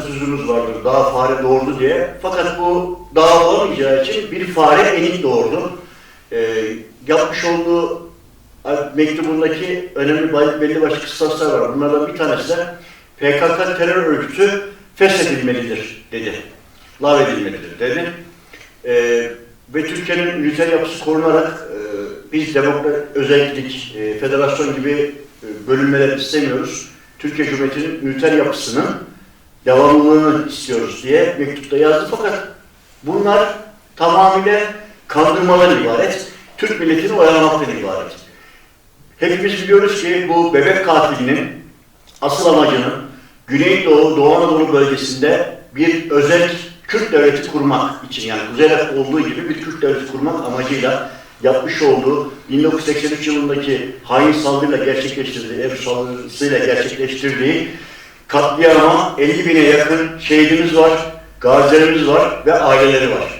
atasözümüz vardır. Dağ fare doğurdu diye. Fakat bu dağ olamayacağı için bir fare enik doğurdu. Ee, yapmış olduğu mektubundaki önemli belli başlı kıstaslar var. Bunlardan bir tanesi de PKK terör örgütü feshedilmelidir dedi. Lav edilmelidir dedi. Ee, ve Türkiye'nin üniter yapısı korunarak e, biz demokrat özellik, e, federasyon gibi e, bölünmeler istemiyoruz. Türkiye Cumhuriyeti'nin üniter yapısının devamlılığını istiyoruz diye mektupta yazdı. Fakat bunlar tamamıyla kandırmalar ibaret. Türk milletini oyalamaktan ibaret. Hepimiz biliyoruz ki bu bebek katilinin asıl amacının Güneydoğu, Doğu Anadolu bölgesinde bir özel Kürt devleti kurmak için yani Kuzey olduğu gibi bir Kürt devleti kurmak amacıyla yapmış olduğu 1983 yılındaki hain saldırıyla gerçekleştirdiği, ev saldırısıyla gerçekleştirdiği katliama 50 bine yakın şehidimiz var, gazilerimiz var ve aileleri var.